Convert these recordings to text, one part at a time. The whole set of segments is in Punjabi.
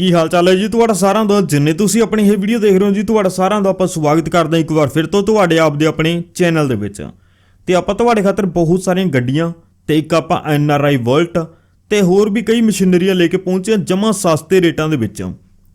ਕੀ ਹਾਲ ਚਾਲ ਹੈ ਜੀ? ਤੁਹਾਡਾ ਸਾਰਿਆਂ ਦਾ, ਜਿੰਨੇ ਤੁਸੀਂ ਆਪਣੀ ਇਹ ਵੀਡੀਓ ਦੇਖ ਰਹੇ ਹੋ ਜੀ, ਤੁਹਾਡਾ ਸਾਰਿਆਂ ਦਾ ਆਪਾਂ ਸਵਾਗਤ ਕਰਦੇ ਹਾਂ ਇੱਕ ਵਾਰ ਫਿਰ ਤੋਂ ਤੁਹਾਡੇ ਆਪ ਦੇ ਆਪਣੇ ਚੈਨਲ ਦੇ ਵਿੱਚ। ਤੇ ਆਪਾਂ ਤੁਹਾਡੇ ਖਾਤਰ ਬਹੁਤ ਸਾਰੀਆਂ ਗੱਡੀਆਂ ਤੇ ਇੱਕ ਆਪਾਂ ਐਨ ਆਰ ਆਈ ਵਰਲਟ ਤੇ ਹੋਰ ਵੀ ਕਈ ਮਸ਼ੀਨਰੀਆਂ ਲੈ ਕੇ ਪਹੁੰਚੇ ਹਾਂ ਜਮਾਂ ਸਸਤੇ ਰੇਟਾਂ ਦੇ ਵਿੱਚ।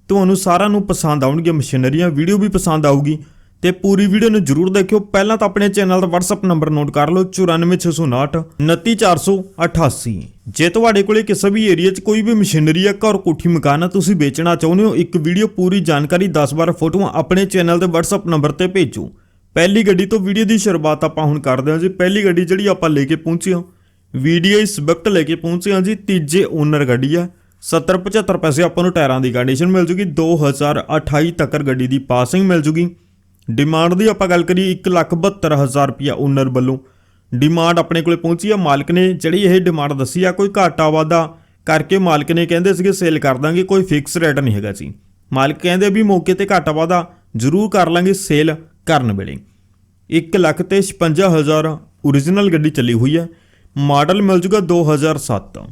ਤੁਹਾਨੂੰ ਸਾਰਿਆਂ ਨੂੰ ਪਸੰਦ ਆਉਣਗੀਆਂ ਮਸ਼ੀਨਰੀਆਂ, ਵੀਡੀਓ ਵੀ ਪਸੰਦ ਆਊਗੀ। ਤੇ ਪੂਰੀ ਵੀਡੀਓ ਨੂੰ ਜਰੂਰ ਦੇਖਿਓ। ਪਹਿਲਾਂ ਤਾਂ ਆਪਣੇ ਚੈਨਲ ਦਾ WhatsApp ਨੰਬਰ ਨੋਟ ਕਰ ਲਓ 94659 29488 ਜੇ ਤੁਹਾਡੇ ਕੋਲੇ ਕਿਸੇ ਵੀ ਏਰੀਆ 'ਚ ਕੋਈ ਵੀ ਮਸ਼ੀਨਰੀ ਹੈ, ਘਰ ਕੋਠੀ ਮਕਾਨ ਹੈ, ਤੁਸੀਂ ਵੇਚਣਾ ਚਾਹੁੰਦੇ ਹੋ, ਇੱਕ ਵੀਡੀਓ ਪੂਰੀ ਜਾਣਕਾਰੀ 10-12 ਫੋਟੋਆਂ ਆਪਣੇ ਚੈਨਲ ਦੇ WhatsApp ਨੰਬਰ ਤੇ ਭੇਜੋ। ਪਹਿਲੀ ਗੱਡੀ ਤੋਂ ਵੀਡੀਓ ਦੀ ਸ਼ੁਰੂਆਤ ਆਪਾਂ ਹੁਣ ਕਰਦੇ ਹਾਂ ਜੀ। ਪਹਿਲੀ ਗੱਡੀ ਜਿਹੜੀ ਆਪਾਂ ਲੈ ਕੇ ਪਹੁੰਚੇ ਹਾਂ ਵੀਡੀਆਈ ਸਵਿਫਟ ਲੈ ਕੇ ਪਹੁੰਚੇ ਹਾਂ ਜੀ। ਤੀਜੇ ਓਨਰ ਗੱਡੀ ਹੈ 70 75 ਪੈਸੇ ਆਪਾਂ ਨੂੰ ਟਾਇਰਾਂ ਦੀ ਕੰਡੀਸ਼ਨ ਮਿਲ ਜੂਗੀ। 2028 ਤੱਕ ਗੱਡੀ ਦੀ ਪਾਸਿੰਗ ਮਿਲ ਜੂਗੀ। ਡਿਮਾਂਡ ਦੀ ਆਪਾਂ ਗੱਲ ਕਰੀਏ 172000 ਰੁਪਿਆ ਓਨਰ ਵੱਲੋਂ। ਡਿਮਾਂਡ ਆਪਣੇ ਕੋਲੇ ਪਹੁੰਚੀ ਆ, ਮਾਲਕ ਨੇ ਜਿਹੜੀ ਇਹ ਡਿਮਾਂਡ ਦੱਸੀ ਆ, ਕੋਈ ਘਾਟਾ ਵਾਧਾ ਕਰਕੇ ਮਾਲਕ ਨੇ ਕਹਿੰਦੇ ਸੀਗੇ ਸੇਲ ਕਰ ਦਾਂਗੇ, ਕੋਈ ਫਿਕਸ ਰੇਟ ਨਹੀਂ ਹੈਗਾ ਜੀ। ਮਾਲਕ ਕਹਿੰਦੇ ਵੀ ਮੌਕੇ ਤੇ ਘਾਟਾ ਵਾਧਾ ਜ਼ਰੂਰ ਕਰ ਲਾਂਗੇ ਸੇਲ ਕਰਨ ਵੇਲੇ। 1 ਲੱਖ ਤੇ 56000 origignal ਗੱਡੀ ਚੱਲੀ ਹੋਈ ਹੈ ਮਾਡਲ ਮਿਲ ਜੂਗਾ 2007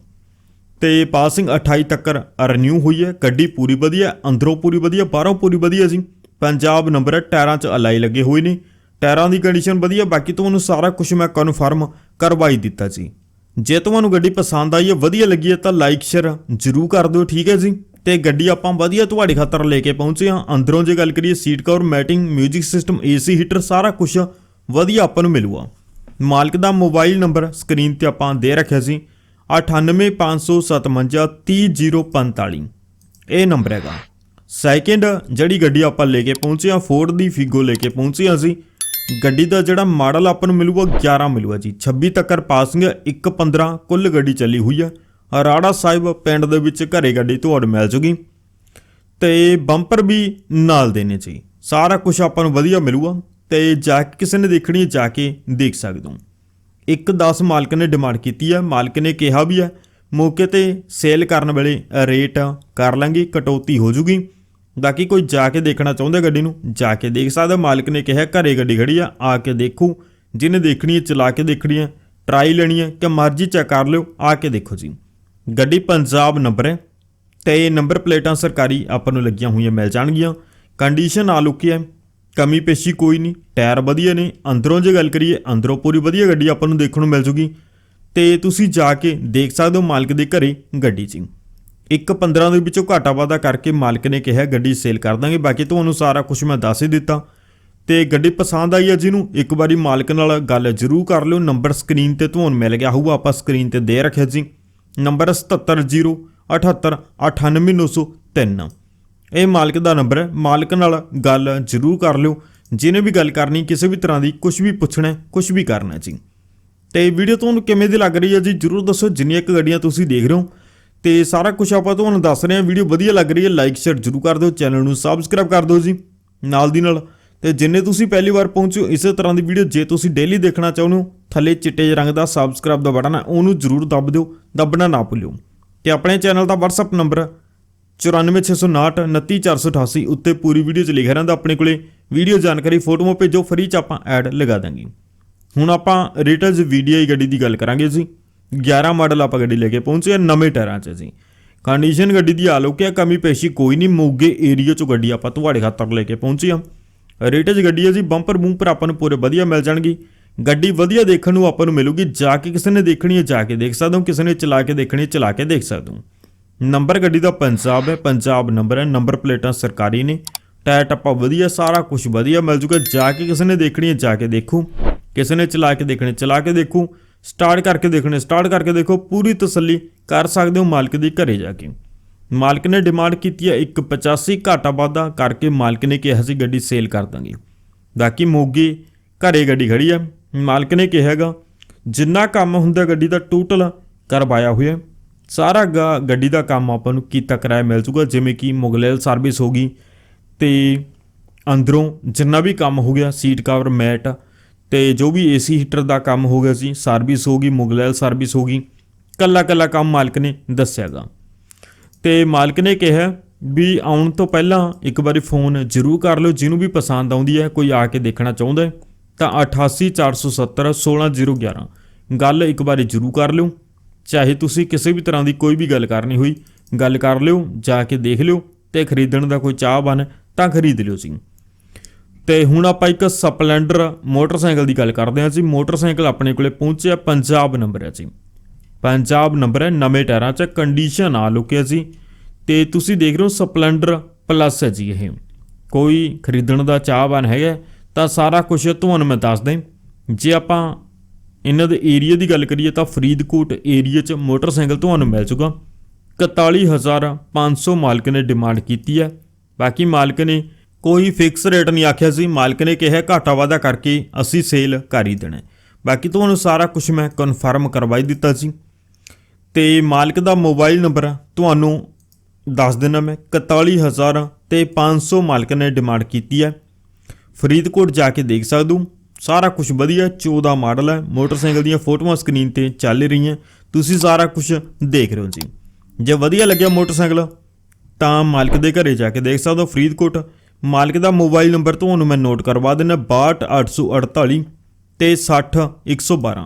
ਤੇ ਪਾਸਿੰਗ 28 ਤੱਕ ਰਿਨਿਊ ਹੋਈ ਹੈ ਗੱਡੀ ਪੂਰੀ ਵਧੀਆ, ਅੰਦਰੋਂ ਪੂਰੀ ਵਧੀਆ, ਬਾਹਰੋਂ ਪੂਰੀ ਵਧੀਆ ਜੀ। ਪੰਜਾਬ ਨੰਬਰ ਹੈ, ਟਾਇਰਾਂ 'ਚ ਅਲਾਈ ਲੱਗੇ ਹੋਏ ਨੇ। ਟਾਇਰਾਂ ਦੀ ਕੰਡੀਸ਼ਨ ਵਧੀਆ, ਬਾਕੀ ਤੁਹਾਨੂੰ ਸਾਰਾ ਕੁਝ ਮੈਂ ਕਨਫਰਮ ਕਰਵਾਈ ਦਿੱਤਾ ਜੀ। ਜੇ ਤੁਹਾਨੂੰ ਗੱਡੀ ਪਸੰਦ ਆਈ ਹੈ, ਵਧੀਆ ਲੱਗੀ ਹੈ, ਤਾਂ ਲਾਈਕ ਸ਼ੇਅਰ ਜ਼ਰੂਰ ਕਰ ਦਿਓ, ਠੀਕ ਹੈ ਜੀ? ਤੇ ਗੱਡੀ ਆਪਾਂ ਵਧੀਆ ਤੁਹਾਡੇ ਖਾਤਰ ਲੈ ਕੇ ਪਹੁੰਚੇ ਹਾਂ। ਅੰਦਰੋਂ ਜੇ ਗੱਲ ਕਰੀਏ seat cover matting 뮤직 system AC heater ਸਾਰਾ ਕੁਝ ਵਧੀਆ ਆਪਾਂ ਨੂੰ ਮਿਲੂਗਾ। ਮਾਲਕ ਦਾ ਮੋਬਾਈਲ ਨੰਬਰ ਸਕਰੀਨ ਤੇ ਆਪਾਂ ਦੇ ਰੱਖਿਆ ਸੀ 9855530045 ਇਹ ਨੰਬਰ ਹੈਗਾ। ਸੈਕਿੰਡ ਜਿਹੜੀ ਗੱਡੀ ਆਪਾਂ ਲੈ ਕੇ ਪਹੁੰਚੇ ਆ ਫੋਰਡ ਦੀ ਫਿਗੋ ਲੈ ਕੇ ਪਹੁੰਚੇ ਆ ਸੀ ਗੱਡੀ ਦਾ ਜਿਹੜਾ ਮਾਡਲ ਆਪਾਂ ਨੂੰ ਮਿਲੂਗਾ 11 ਮਿਲੂਗਾ ਜੀ। 26 ਤੱਕਰ ਪਾਸਿੰਗ 115 ਕੁੱਲ ਗੱਡੀ ਚੱਲੀ ਹੋਈ ਆ ਰਾੜਾ ਸਾਹਿਬ ਪਿੰਡ ਦੇ ਵਿੱਚ ਘਰੇ ਗੱਡੀ ਤੁਹਾਡ ਮਿਲ ਜੂਗੀ। ਤੇ ਬੰਪਰ ਵੀ ਨਾਲ ਦੇਣੇ ਜੀ। ਸਾਰਾ ਕੁਝ ਆਪਾਂ ਨੂੰ ਵਧੀਆ ਮਿਲੂਗਾ। ਤੇ ਜਾ ਕੇ ਕਿਸੇ ਨੇ ਦੇਖਣੀ ਹੈ, ਜਾ ਕੇ ਦੇਖ ਸਕਦੇ ਹੋ। ਇੱਕ 10 ਮਾਲਕ ਨੇ ਡਿਮਾਂਡ ਕੀਤੀ ਹੈ। ਮਾਲਕ ਨੇ ਕਿਹਾ ਵੀ ਹੈ, ਮੌਕੇ ਤੇ ਸੇਲ ਕਰਨ ਵੇਲੇ ਰੇਟ ਕਰ ਲਾਂਗੇ, ਕਟੌਤੀ ਹੋ ਜੂਗੀ। ਬਾਕੀ ਕੋਈ ਜਾ ਕੇ ਦੇਖਣਾ ਚਾਹੁੰਦਾ ਗੱਡੀ ਨੂੰ, ਜਾ ਕੇ ਦੇਖ ਸਕਦਾ। ਮਾਲਕ ਨੇ ਕਿਹਾ, ਘਰੇ ਗੱਡੀ ਖੜੀ ਆ ਆ ਕੇ ਦੇਖੋ। ਜਿਹਨੇ ਦੇਖਣੀ ਹੈ, ਚਲਾ ਕੇ ਦੇਖਣੀ ਹੈ ਟਰਾਈ ਲੈਣੀ ਹੈ, ਕਿ ਮਰਜ਼ੀ ਚੈੱਕ ਕਰ ਲਿਓ, ਆ ਕੇ ਦੇਖੋ ਜੀ। ਗੱਡੀ ਪੰਜਾਬ ਨੰਬਰ ਹੈ ਤੇ ਇਹ ਨੰਬਰ ਪਲੇਟਾਂ ਸਰਕਾਰੀ ਆਪਾਂ ਨੂੰ ਲੱਗੀਆਂ ਹੋਈਆਂ, ਮਿਲ ਜਾਣਗੀਆਂ। ਕੰਡੀਸ਼ਨ ਆ ਲੁਕੀ ਹੈ, ਕਮੀ ਪੇਸ਼ੀ ਕੋਈ ਨਹੀਂ, ਟਾਇਰ ਵਧੀਆ ਨੇ, ਅੰਦਰੋਂ ਜੇ ਗੱਲ ਕਰੀਏ, ਅੰਦਰੋਂ ਪੂਰੀ ਵਧੀਆ ਗੱਡੀ ਆਪਾਂ ਨੂੰ ਦੇਖਣ ਨੂੰ ਮਿਲ ਜੂਗੀ। ਤੇ ਤੁਸੀਂ ਜਾ ਕੇ ਦੇਖ ਸਕਦੇ ਹੋ ਮਾਲਕ ਦੇ ਘਰੇ ਗੱਡੀ 'ਚ ਇੱਕ 15 ਦੇ ਵਿੱਚੋਂ ਘਾਟਾ ਵਾਧਾ ਕਰਕੇ ਮਾਲਕ ਨੇ ਕਿਹਾ ਗੱਡੀ ਸੇਲ ਕਰ ਦਾਂਗੇ। ਬਾਕੀ ਤੁਹਾਨੂੰ ਸਾਰਾ ਕੁਝ ਮੈਂ ਦੱਸ ਹੀ ਦਿੱਤਾ। ਤੇ ਗੱਡੀ ਪਸੰਦ ਆਈ ਹੈ ਜਿਹਨੂੰ, ਇੱਕ ਵਾਰੀ ਮਾਲਕ ਨਾਲ ਗੱਲ ਜ਼ਰੂਰ ਕਰ ਲਿਓ। ਨੰਬਰ ਸਕਰੀਨ ਤੇ ਤੁਹਾਨੂੰ ਮਿਲ ਗਿਆ ਹੋਊਗਾ, ਆਪਾਂ ਸਕਰੀਨ ਤੇ ਦੇ ਰੱਖਿਆ ਜੀ ਨੰਬਰ 7708898903 ਇਹ ਮਾਲਕ ਦਾ ਨੰਬਰ ਹੈ। ਮਾਲਕ ਨਾਲ ਗੱਲ ਜ਼ਰੂਰ ਕਰ ਲਿਓ। ਜਿਹਨੇ ਵੀ ਗੱਲ ਕਰਨੀ, ਕਿਸੇ ਵੀ ਤਰ੍ਹਾਂ ਦੀ ਕੁਝ ਵੀ ਪੁੱਛਣਾ ਕੁਝ ਵੀ ਕਰਨਾ ਜੀ। ਤੇ ਵੀਡੀਓ ਤੁਹਾਨੂੰ ਕਿਵੇਂ ਦੀ ਲੱਗ ਰਹੀ ਹੈ ਜੀ, ਜਰੂਰ ਦੱਸੋ। ਜਿੰਨੀਆਂ ਕੁ ਗੱਡੀਆਂ ਤੁਸੀਂ ਦੇਖ ਰਹੇ ਹੋ ਤੇ ਸਾਰਾ ਕੁਝ ਆਪਾਂ ਤੁਹਾਨੂੰ ਦੱਸ ਰਹੇ ਹਾਂ। ਵੀਡੀਓ ਵਧੀਆ ਲੱਗ ਰਹੀ ਹੈ ਲਾਈਕ ਸ਼ੇਅਰ ਜਰੂਰ ਕਰ ਦਿਓ ਚੈਨਲ ਨੂੰ ਸਬਸਕ੍ਰਾਈਬ ਕਰ ਦਿਓ ਜੀ, ਨਾਲ ਦੀ ਨਾਲ। ਤੇ ਜਿੰਨੇ ਤੁਸੀਂ ਪਹਿਲੀ ਵਾਰ ਪਹੁੰਚੋ ਇਸੇ ਤਰ੍ਹਾਂ ਦੀ ਵੀਡੀਓ ਜੇ ਤੁਸੀਂ ਡੇਲੀ ਦੇਖਣਾ ਚਾਹੁੰਦੇ ਹੋ, ਥੱਲੇ ਚਿੱਟੇ ਜਿਹੇ ਰੰਗ ਦਾ ਸਬਸਕ੍ਰਾਈਬ ਦਾ ਬਟਨ ਹੈ, ਉਹਨੂੰ ਜਰੂਰ ਦੱਬ ਦਿਓ, ਦੱਬਣਾ ਨਾ ਭੁੱਲਿਓ। ਤੇ ਆਪਣੇ ਚੈਨਲ ਦਾ WhatsApp ਨੰਬਰ 9469299488 ਉੱਤੇ ਪੂਰੀ ਵੀਡੀਓ 'ਚ ਲਿਖਿਆ ਰਹਿੰਦਾ ਆਪਣੇ ਕੋਲੇ। ਵੀਡੀਓ ਜਾਣਕਾਰੀ ਫੋਟੋਆਂ ਭੇਜੋ ਫ੍ਰੀ 'ਚ ਆਪਾਂ ਐਡ ਲਗਾ ਦਾਂਗੇ ਹੁਣ ਆਪਾਂ ਰੀਟਲਸ ਵੀਡੀਆਈ ਗੱਡੀ ਦੀ ਗੱਲ ਕਰਾਂਗੇ ਜੀ। 11 ਮਾਡਲ ਆਪਾਂ ਗੱਡੀ ਲੈ ਕੇ ਪਹੁੰਚੇ ਆ ਨਵੇਂ ਟਾਇਰਾਂ 'ਚ ਜੀ ਕੰਡੀਸ਼ਨ ਗੱਡੀ ਦੀ ਆਲੋਕਿਆ ਕਮੀ ਪੇਸ਼ੀ ਕੋਈ ਨਹੀਂ, ਮੋਗੇ ਏਰੀਆ 'ਚੋਂ ਗੱਡੀ ਆਪਾਂ ਤੁਹਾਡੇ ਖਾਤਰ ਲੈ ਕੇ ਪਹੁੰਚੇ ਆ 'ਚ ਗੱਡੀ ਹੈ ਜੀ ਬੰਪਰ ਬੂੰਪਰ ਆਪਾਂ ਨੂੰ ਪੂਰੇ ਵਧੀਆ ਮਿਲ ਜਾਣਗੀ। ਗੱਡੀ ਵਧੀਆ ਦੇਖਣ ਨੂੰ ਆਪਾਂ ਨੂੰ ਮਿਲੂਗੀ, ਜਾ ਕੇ ਕਿਸੇ ਨੇ ਦੇਖਣੀ ਹੈ, ਜਾ ਕੇ ਦੇਖ ਸਕਦੇ ਹੋ, ਕਿਸੇ ਨੇ ਚਲਾ ਕੇ ਦੇਖਣੀ ਹੈ, ਚਲਾ ਕੇ ਦੇਖ ਸਕਦੇ ਹੋ। ਨੰਬਰ ਗੱਡੀ ਦਾ ਪੰਜਾਬ ਹੈ, ਪੰਜਾਬ ਨੰਬਰ ਹੈ ਨੰਬਰ ਪਲੇਟਾਂ ਸਰਕਾਰੀ ਨੇ। ਟਾਇਰ ਟੱਪਾ ਵਧੀਆ, ਸਾਰਾ ਕੁਝ ਵਧੀਆ ਮਿਲ ਜੂਗਾ, ਜਾ ਕੇ ਕਿਸੇ ਨੇ ਦੇਖਣੀ ਹੈ, ਜਾ ਕੇ ਦੇਖੋ। ਕਿਸੇ ਨੇ ਚਲਾ ਕੇ ਦੇਖਣੀ ਚਲਾ ਕੇ ਦੇਖੋ। ਸਟਾਰਟ ਕਰਕੇ ਦੇਖਣੇ, ਸਟਾਰਟ ਕਰਕੇ ਦੇਖੋ, ਪੂਰੀ ਤਸੱਲੀ ਕਰ ਸਕਦੇ ਹੋ ਮਾਲਕ ਦੇ ਘਰੇ ਜਾ ਕੇ। ਮਾਲਕ ਨੇ ਡਿਮਾਂਡ ਕੀਤੀ ਹੈ 185 ਘਾਟਾ ਵਾਧਾ ਕਰਕੇ ਮਾਲਕ ਨੇ ਕਿਹਾ ਸੀ ਗੱਡੀ ਸੇਲ ਕਰ ਦਾਂਗੇ। ਬਾਕੀ ਮੋਗੇ ਘਰੇ ਗੱਡੀ ਖੜੀ ਹੈ। ਮਾਲਕ ਨੇ ਕਿਹਾਗਾ ਜਿੰਨਾ ਕੰਮ ਹੁੰਦਾ ਗੱਡੀ ਦਾ ਟੋਟਲ ਕਰਵਾਇਆ ਹੋਇਆ ਸਾਰਾ ਗਾ- ਗੱਡੀ ਦਾ ਕੰਮ ਆਪਾਂ ਨੂੰ ਕੀਤਾ ਕਰਾਇਆ ਮਿਲ ਜੂਗਾ ਜਿਵੇਂ ਕਿ ਮੁਗਲੇਲ ਸਰਵਿਸ ਹੋ ਗਈ ਤੇ ਅੰਦਰੋਂ ਜਿੰਨਾ ਵੀ ਕੰਮ ਹੋ ਗਿਆ ਸੀਟ ਕਵਰ ਮੈਟ ਤੇ ਜੋ ਵੀ ਏਸੀ ਹੀਟਰ ਦਾ ਕੰਮ ਹੋ ਗਿਆ ਸੀ ਸਰਵਿਸ ਹੋ ਗਈ, ਮੁਗਲੈਲ ਸਰਵਿਸ ਹੋ ਗਈ, ਕੱਲਾ ਕੱਲਾ ਕੰਮ ਮਾਲਕ ਨੇ ਦੱਸਿਆਗਾ ਤੇ ਮਾਲਕ ਨੇ ਕਿਹਾ ਵੀ ਆਉਣ ਤੋਂ ਪਹਿਲਾਂ ਇੱਕ ਵਾਰੀ ਫੋਨ ਜ਼ਰੂਰ ਕਰ ਲਿਓ, ਜਿਹਨੂੰ ਵੀ ਪਸੰਦ ਆਉਂਦੀ ਹੈ, ਕੋਈ ਆ ਕੇ ਦੇਖਣਾ ਚਾਹੁੰਦਾ ਹੈ, ਤਾਂ 88470 16011 ਗੱਲ ਇੱਕ ਵਾਰੀ ਜ਼ਰੂਰ ਕਰ ਲਿਓ। ਚਾਹੇ ਤੁਸੀਂ ਕਿਸੇ ਵੀ ਤਰ੍ਹਾਂ ਦੀ ਕੋਈ ਵੀ ਗੱਲ ਕਰਨੀ ਹੋਈ, ਗੱਲ ਕਰ ਲਿਓ, ਜਾ ਕੇ ਦੇਖ ਲਿਓ ਤੇ ਖਰੀਦਣ ਦਾ ਕੋਈ ਚਾਹ ਬਣ ਤਾਂ ਖਰੀਦ ਲਿਓ ਜੀ। ਤੇ ਹੁਣ ਆਪਾਂ ਇੱਕ ਸਪਲੈਂਡਰ ਮੋਟਰਸਾਈਕਲ ਦੀ ਗੱਲ ਕਰਦੇ ਹਾਂ ਜੀ। ਮੋਟਰਸਾਈਕਲ ਆਪਣੇ ਕੋਲੇ ਪਹੁੰਚਿਆ, ਪੰਜਾਬ ਨੰਬਰ ਹੈ ਜੀ। ਪੰਜਾਬ ਨੰਬਰ ਹੈ, ਨਵੇਂ ਟਾਇਰਾਂ 'ਚ ਕੰਡੀਸ਼ਨ ਆ ਲੁਕਿਆ ਜੀ। ਤੇ ਤੁਸੀਂ ਦੇਖ ਰਹੇ ਹੋ ਸਪਲੈਂਡਰ ਪਲੱਸ ਹੈ ਜੀ ਇਹ। ਕੋਈ ਖਰੀਦਣ ਦਾ ਚਾਹਵਾਨ ਹੈਗਾ, ਤਾਂ ਸਾਰਾ ਕੁਝ ਤੁਹਾਨੂੰ ਮੈਂ ਦੱਸ ਦਾਂ ਜੇ ਆਪਾਂ ਇਹਨਾਂ ਦੇ ਏਰੀਆ ਦੀ ਗੱਲ ਕਰੀਏ, ਤਾਂ ਫਰੀਦਕੋਟ ਏਰੀਆ 'ਚ ਮੋਟਰਸਾਈਕਲ ਤੁਹਾਨੂੰ ਮਿਲ ਜੂਗਾ। 41500 ਮਾਲਕ ਨੇ ਡਿਮਾਂਡ ਕੀਤੀ ਹੈ। ਬਾਕੀ ਮਾਲਕ ਨੇ ਕੋਈ ਫਿਕਸ ਰੇਟ ਨਹੀਂ ਆਖਿਆ ਸੀ। ਮਾਲਕ ਨੇ ਕਿਹਾ, ਘਾਟਾ ਵਾਧਾ ਕਰਕੇ ਅਸੀਂ ਸੇਲ ਕਰ ਹੀ ਦੇਣਾ ਬਾਕੀ ਤੁਹਾਨੂੰ ਸਾਰਾ ਕੁਝ ਮੈਂ ਕਨਫਰਮ ਕਰਵਾਈ ਦਿੱਤਾ ਸੀ। ਤੇ ਮਾਲਕ ਦਾ ਮੋਬਾਈਲ ਨੰਬਰ ਤੁਹਾਨੂੰ ਦੱਸ ਦੇਣਾ ਮੈਂ 41000 ਤੇ 500 ਮਾਲਕ ਨੇ ਡਿਮਾਂਡ ਕੀਤੀ ਹੈ ਫਰੀਦਕੋਟ ਜਾ ਕੇ ਦੇਖ ਸਕਦੇ। ਸਾਰਾ ਕੁਝ ਵਧੀਆ 14 ਮਾਡਲ ਹੈ ਮੋਟਰਸਾਈਕਲ ਦੀਆਂ ਫੋਟੋਆਂ ਸਕਰੀਨ ਤੇ ਚੱਲ ਰਹੀਆਂ। ਤੁਸੀਂ ਸਾਰਾ ਕੁਝ ਦੇਖ ਰਹੇ ਹੋ ਜੀ। ਜੇ ਵਧੀਆ ਲੱਗਿਆ ਮੋਟਰਸਾਈਕਲ, ਤਾਂ ਮਾਲਕ ਦੇ ਘਰੇ ਜਾ ਕੇ ਦੇਖ ਸਕਦੇ ਹੋ ਫਰੀਦਕੋਟ। ਮਾਲਕ ਦਾ ਮੋਬਾਈਲ ਨੰਬਰ ਤੁਹਾਨੂੰ ਮੈਂ ਨੋਟ ਕਰਵਾ ਦਿੰਦਾ 62848 ਤੇ 60112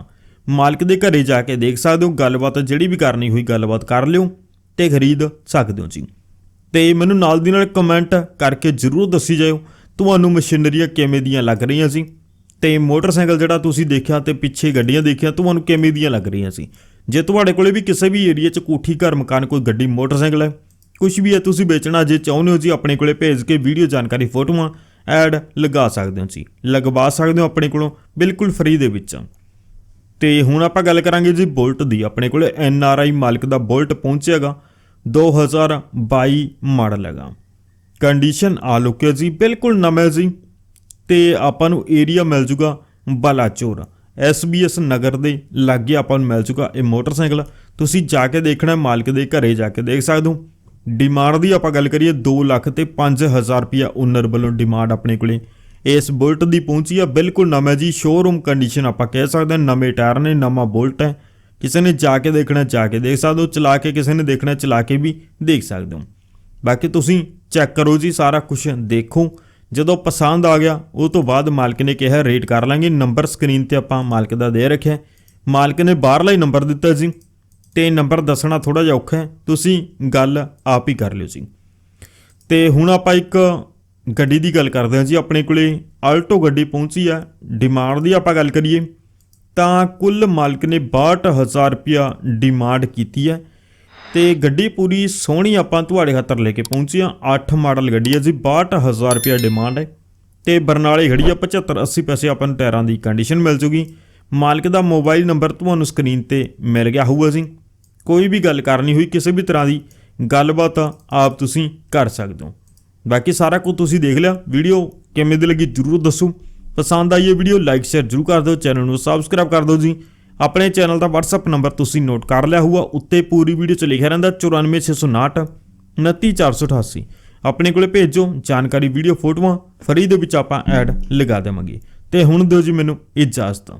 ਮਾਲਕ ਦੇ ਘਰੇ ਜਾ ਕੇ ਦੇਖ ਸਕਦੇ ਹੋ, ਗੱਲਬਾਤ ਜਿਹੜੀ ਵੀ ਕਰਨੀ ਹੋਈ ਗੱਲਬਾਤ ਕਰ ਲਿਓ ਤੇ ਖਰੀਦ ਸਕਦੇ ਹੋ ਜੀ। ਤੇ ਮੈਨੂੰ ਨਾਲ ਦੀ ਨਾਲ ਕਮੈਂਟ ਕਰਕੇ ਜਰੂਰ ਦੱਸੀ ਜਾਇਓ, ਤੁਹਾਨੂੰ ਮਸ਼ੀਨਰੀਆਂ ਕਿਵੇਂ ਦੀਆਂ ਲੱਗ ਰਹੀਆਂ ਸੀ ਤੇ ਮੋਟਰਸਾਈਕਲ ਜਿਹੜਾ ਤੁਸੀਂ ਦੇਖਿਆ ਤੇ ਪਿੱਛੇ ਗੱਡੀਆਂ ਦੇਖਿਆ, ਤੁਹਾਨੂੰ ਕਿਵੇਂ ਦੀਆਂ ਲੱਗ ਰਹੀਆਂ ਸੀ। ਜੇ ਤੁਹਾਡੇ ਕੋਲੇ ਵੀ ਕਿਸੇ ਵੀ ਏਰੀਆ 'ਚ ਕੋਠੀ ਘਰ ਮਕਾਨ ਕੋਈ ਗੱਡੀ, ਮੋਟਰਸਾਈਕਲ ਹੈ ਕੁਝ ਵੀ ਹੈ, ਤੁਸੀਂ ਵੇਚਣਾ, ਜੇ ਚਾਹੁੰਦੇ ਹੋ ਜੀ ਆਪਣੇ ਕੋਲੇ ਭੇਜ ਕੇ ਵੀਡੀਓ ਜਾਣਕਾਰੀ ਫੋਟੋਆਂ, ਐਡ ਲਗਾ ਸਕਦੇ ਹੋ ਜੀ। ਲਗਵਾ ਸਕਦੇ ਹੋ ਆਪਣੇ ਕੋਲੋਂ, ਬਿਲਕੁਲ ਫ੍ਰੀ ਦੇ ਵਿੱਚ। ਤੇ ਹੁਣ ਆਪਾਂ ਗੱਲ ਕਰਾਂਗੇ ਜੀ ਬੁਲਟ ਦੀ। ਆਪਣੇ ਕੋਲੇ ਐਨ ਆਰ ਆਈ ਮਾਲਕ ਦਾ ਬੁਲਟ ਪਹੁੰਚਿਆਗਾ 2022 ਮਾਡਲ ਹੈਗਾ। ਕੰਡੀਸ਼ਨ ਆ ਲੁਕਿਆ ਜੀ, ਬਿਲਕੁਲ ਨਵਾਂ ਜੀ। ਤੇ ਆਪਾਂ ਨੂੰ ਏਰੀਆ ਮਿਲ ਜੂਗਾ ਬਲਾਚੌਰ। ਐਸਬੀਐਸ ਨਗਰ ਦੇ ਲਾਗੇ ਆਪਾਂ ਨੂੰ ਮਿਲ ਜੂਗਾ ਇਹ ਮੋਟਰਸਾਈਕਲ। ਤੁਸੀਂ ਜਾ ਕੇ ਦੇਖਣਾ, ਮਾਲਕ ਦੇ ਘਰੇ ਜਾ ਕੇ ਦੇਖ ਸਕਦੇ ਹੋ। ਡਿਮਾਂਡ ਦੀ ਆਪਾਂ ਗੱਲ ਕਰੀਏ 2 ਲੱਖ ਤੇ 5000 ਰੁਪਿਆ ਓਨਰ ਵੱਲੋਂ ਡਿਮਾਂਡ ਆਪਣੇ ਕੋਲੇ। ਇਸ ਬੁਲਟ ਦੀ ਪਹੁੰਚੀ ਆ ਬਿਲਕੁਲ ਨਵਾਂ ਜੀ ਸ਼ੋਰੂਮ ਕੰਡੀਸ਼ਨ ਆਪਾਂ ਕਹਿ ਸਕਦੇ ਹਾਂ, ਨਵੇਂ ਟਾਇਰ ਨੇ, ਨਵਾਂ ਬੁਲਟ ਹੈ। ਕਿਸੇ ਨੇ ਜਾ ਕੇ ਦੇਖਣਾ, ਜਾ ਕੇ ਦੇਖ ਸਕਦੇ ਹੋ, ਚਲਾ ਕੇ ਕਿਸੇ ਨੇ ਦੇਖਣਾ, ਚਲਾ ਕੇ ਵੀ ਦੇਖ ਸਕਦੇ ਹੋ। ਬਾਕੀ ਤੁਸੀਂ ਚੈੱਕ ਕਰੋ ਜੀ, ਸਾਰਾ ਕੁਝ ਦੇਖੋ। ਜਦੋਂ ਪਸੰਦ ਆ ਗਿਆ, ਉਹ ਤੋਂ ਬਾਅਦ ਮਾਲਕ ਨੇ ਕਿਹਾ ਰੇਟ ਕਰ ਲਾਂਗੇ। ਨੰਬਰ ਸਕਰੀਨ ਤੇ ਆਪਾਂ ਮਾਲਕ ਦਾ ਦੇ ਰੱਖਿਆ। ਮਾਲਕ ਨੇ ਬਾਹਰਲਾ ਹੀ ਨੰਬਰ ਦਿੱਤਾ ਜੀ। ਤੇ ਨੰਬਰ ਦੱਸਣਾ ਥੋੜਾ ਜਿਹਾ ਔਖਾ ਹੈ। ਤੁਸੀਂ ਗੱਲ ਆਪ ਹੀ ਕਰ ਲਿਓ ਜੀ। ਤੇ ਹੁਣ ਆਪਾਂ ਇੱਕ ਗੱਡੀ ਦੀ ਗੱਲ ਕਰਦੇ ਹਾਂ ਜੀ। ਆਪਣੇ ਕੋਲੇ ਆਲਟੋ ਗੱਡੀ ਪਹੁੰਚੀ ਆ। ਡਿਮਾਂਡ ਦੀ ਆਪਾਂ ਗੱਲ ਕਰੀਏ, ਤਾਂ ਕੁੱਲ ਮਾਲਕ ਨੇ 62000 ਰੁਪਿਆ ਡਿਮਾਂਡ ਕੀਤੀ ਹੈ। ਤੇ ਗੱਡੀ ਪੂਰੀ ਸੋਹਣੀ ਆਪਾਂ ਤੁਹਾਡੇ ਖਾਤਰ ਲੈ ਕੇ ਪਹੁੰਚੀ ਆ 8 ਮਾਡਲ ਗੱਡੀ ਹੈ ਜੀ। 62000 ਰੁਪਿਆ ਡਿਮਾਂਡ ਹੈ। ਤੇ ਬਰਨਾਲੇ ਖੜੀ ਆ। 75 80 ਪੈਸੇ ਆਪਾਂ ਨੂੰ ਟਾਇਰਾਂ ਦੀ ਕੰਡੀਸ਼ਨ ਮਿਲ ਜੂਗੀ। ਮਾਲਕ ਦਾ ਮੋਬਾਈਲ ਨੰਬਰ ਤੁਹਾਨੂੰ ਸਕਰੀਨ ਤੇ ਮਿਲ ਗਿਆ ਹੋਊਗਾ ਜੀ। ਕੋਈ ਵੀ ਗੱਲ ਕਰਨੀ ਹੋਈ ਕਿਸੇ ਵੀ ਤਰ੍ਹਾਂ ਦੀ, ਗੱਲਬਾਤ ਆਪ ਤੁਸੀਂ ਕਰ ਸਕਦੇ ਹੋ। ਬਾਕੀ ਸਾਰਾ ਕੁਝ ਤੁਸੀਂ ਦੇਖ ਲਿਆ। ਵੀਡੀਓ ਕਿਵੇਂ ਦੀ ਲੱਗੀ ਜਰੂਰ ਦੱਸੋ। ਪਸੰਦ ਆਈ ਇਹ ਵੀਡੀਓ ਲਾਈਕ ਸ਼ੇਅਰ ਜਰੂਰ ਕਰ ਦਿਓ। ਚੈਨਲ ਨੂੰ ਸਬਸਕ੍ਰਾਈਬ ਕਰ ਦਿਓ ਜੀ। ਆਪਣੇ ਚੈਨਲ ਦਾ WhatsApp ਨੰਬਰ ਤੁਸੀਂ ਨੋਟ ਕਰ ਲਿਆ ਹੋਊਗਾ। ਉੱਤੇ ਪੂਰੀ ਵੀਡੀਓ 'ਚ ਲਿਖਿਆ ਰਹਿੰਦਾ 94659 29488 ਆਪਣੇ ਕੋਲੇ ਭੇਜੋ ਜਾਣਕਾਰੀ ਵੀਡੀਓ, ਫੋਟੋਆਂ। ਫਰੀ ਦੇ ਵਿੱਚ ਆਪਾਂ ਐਡ ਲਗਾ ਦੇਵਾਂਗੇ। ਤੇ ਹੁਣ ਦਿਓ ਜੀ ਮੈਨੂੰ ਇਜਾਜ਼ਤ।